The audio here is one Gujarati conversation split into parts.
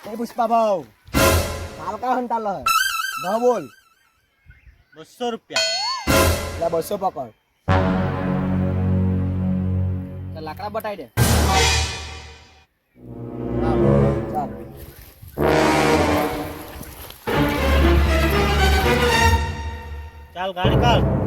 પુષ્પા ભાવ કાલકા હંતાલ ભાવ બોલ બસો રૂપિયા એટલે બસો પકડ તો લાકડા બટાઈ દે ચાલ ચાલ ગાડી કાઢ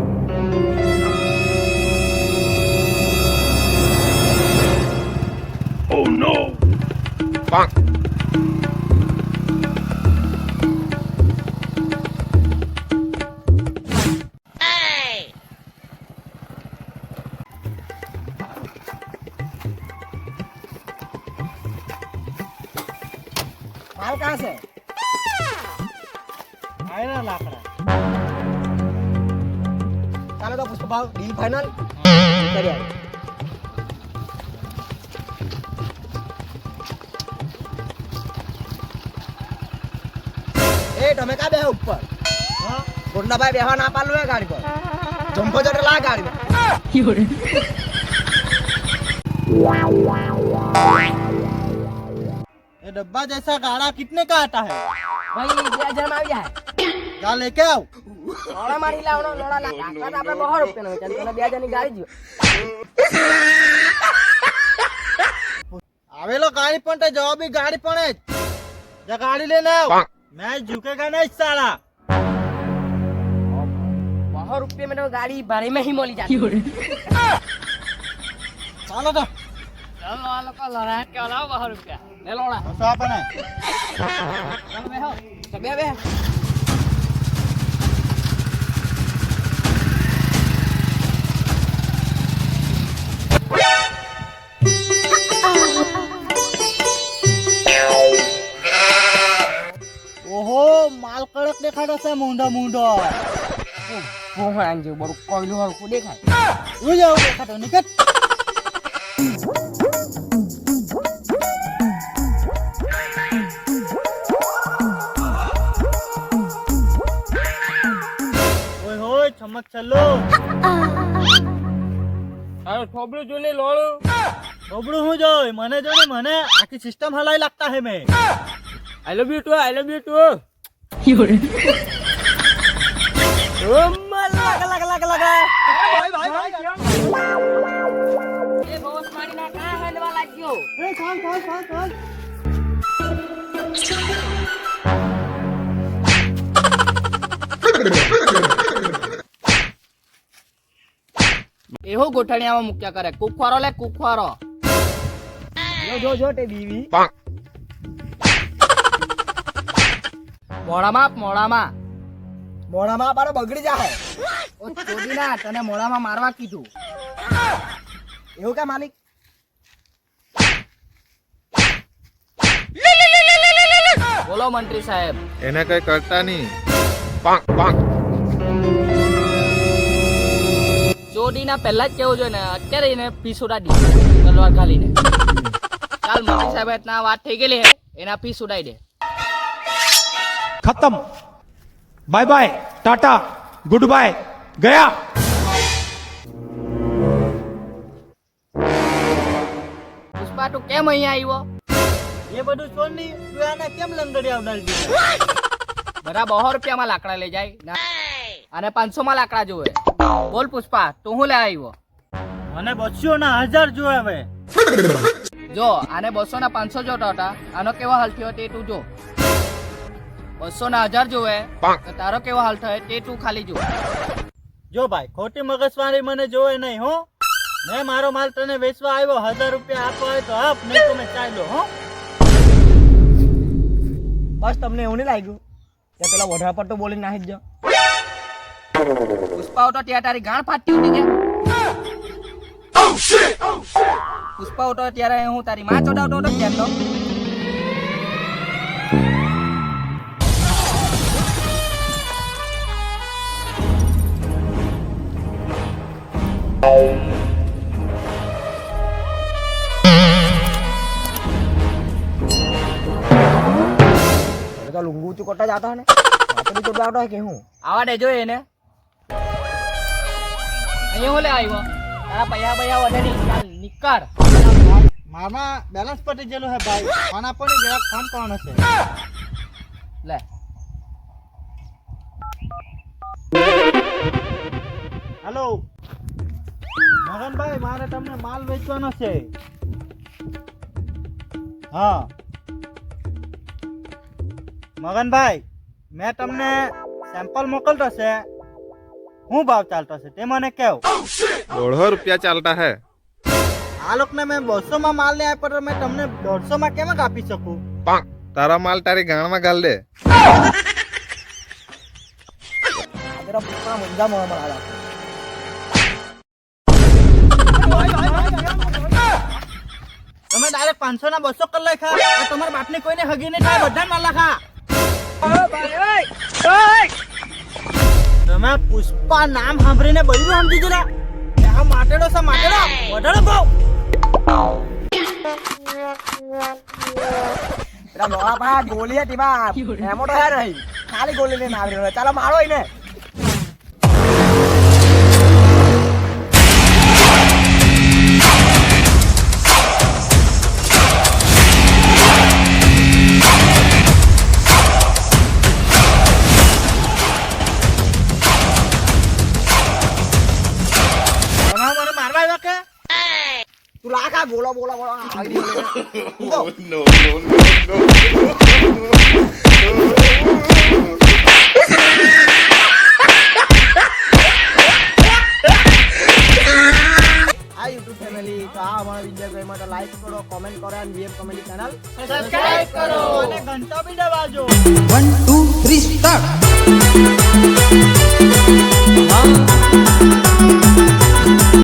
માલ કાં છે આયના લાકડા ચાલો તો પુષ્પા ભાવ ડીલ ફાઇનલ કરી આવે એ તમે કા બેહો ઉપર હા ગોંડાભાઈ બેહવા ના પાડલું હે ગાડી પર જંપો જટે લા ગાડી ये डब्बा जैसा गाड़ा कितने का आता है ભાઈ બે હજાર માં આવી જાય जा लेके आओ લોડા મારી લાવનો લોડા લાકડા તો આપણે બહો રૂપિયાનો વેચાણ તને બે હજારની ગાડી જો આવેલો ગાડી પણ તે જવાબી ગાડી પણ જ જા ગાડી લઈને આવ मैं झुकेगा नहीं साला बहुत रुपये में गाड़ी बारे में ही मोली जाती है चलो तो चलो वालों का लड़ा है क्या लाओ बहुत रुपया ले लोड़ा तो आप ना चल बे हो सब દેખાડો છે મૂંઢો મૂંઢો ભોહણ જેવું બરું કોયલું હરખું દેખાય હું જાઉં દેખાતો નીકળ ઓય હોય ચમક ચલો અરે થોબડું જોઈને લોળું બબડું હું જોઈ મને જો ને મને આખી સિસ્ટમ હલાઈ લાગતા હે મેં I love you too I love you too લગા લગા લગા લગા એ બોસ મારી ના કા હેલવા લાગ્યો એ ચાલ ચાલ ચાલ ચાલ એહો ગોઠણિયામાં મૂક્યા કરે. કુખવારો લે કુખવારો. જો જો જો તે બીવી. મોડામાં મોડામાં. મોઢામાં બારો બગડી જાય ઓ ચોદી ના તને મોડામાં મારવા કીધું. એવું કે માલિક? બોલો મંત્રી સાહેબ. એને કઈ કરતા નહીં. પાંક પાંક ચોડીના પહેલા જ કેવું જોઈએ ને અત્યારે એને પીસ ઉડાડી તલવાર ઘાલીને ચાલ મંત્રી સાહેબ ના વાત થઈ ગયેલી હે એના પીસ ઉડાઈ દે. ખતમ bye bye tata good bye ગયા પુષ્પા તું કેમ અહીંયા આવ્યો? એ બધું છોડ નહીં તું આને કેમ લંગડી આવનાર બધા બહો રૂપિયામાં લાકડા લઈ જાય. અને પાંચસો માં લાકડા જોવે બોલ પુષ્પા તું હું લે આવ્યો? મને બસો ના હજાર જોવે હવે. જો આને બસો ના પાંચસો જો હતા આનો કેવો હાલ થયો તે તું જો. બસો ના હજાર જોવે તો તારો કેવો હાલ થાય તે તું ખાલી જો. જો ભાઈ ખોટી મગજમારી મને જોવે નહીં હો. મેં મારો માલ તને વેચવા આવ્યો હજાર રૂપિયા આપવા હોય તો આપ નહીં તો મેં ચાલ્યો હો. બસ તમને એવું નહીં લાગ્યું. કે પેલા વઢા પર તો બોલી નાખી જ પુષ્પાઓ પુષ્પા તો ત્યાં તારી ગાણ ફાટતી હતી ગયા પુષ્પા તો ત્યારે હું તારી માં ચોડાવતો હતો ત્યાં તો. તો લુંગુ તું કોટા જાતા ને? હાથે તો ચોટવા કે હું? આવા દેજો એને. અહીંયા હું લે આવ્યો? તારા પૈયા પૈયા વધે નહીં ચાલ નીકળ મામા બેલેન્સ પટી ગયેલું હે ભાઈ. ફોન આપો ને જરાક ફોન કરવાનો છે. લે. હેલો મગનભાઈ મારે તમને માલ વેચવાનો છે. હા. મગનભાઈ મેં તમને સેમ્પલ મોકલતો છે. હું ભાવ ચાલતો છે તે મને કહો દોઢસો રૂપિયા ચાલતા હે. આ લોકોને મેં બસો માં માલ ને આપ્યો મેં તમને દોઢસો માં કેમ આપી શકું? તારા માલ તારી ગાણમાં ગાલ દે. તમે ડાયરેક્ટ પાંચસો ના બસો કર લખા તમારા બાપને કોઈને હગી નહીં થાય બધા માલ લખા તમે પુષ્પા નામ સાંભળીને બધું સમજી જરા આ માટેડો છે, માટેડો. વધારે ભાવ ગોલી હતી બા એમો તો હે નહીં. ખાલી ગોલી લઈને આવી રહ્યો ચાલો, મારો એને. તું લાખા બોલો બોલો બોલો આવી રહ્યો લે. આ યુટ્યુબ ફેમિલી તો આ અમારો ગમ્યો તો લાઈક કરો કોમેન્ટ કરો અને વીએમ કોમેડી ચેનલ સબસ્ક્રાઇબ કરો અને ઘંટા બી દબાવજો One, two, three, start.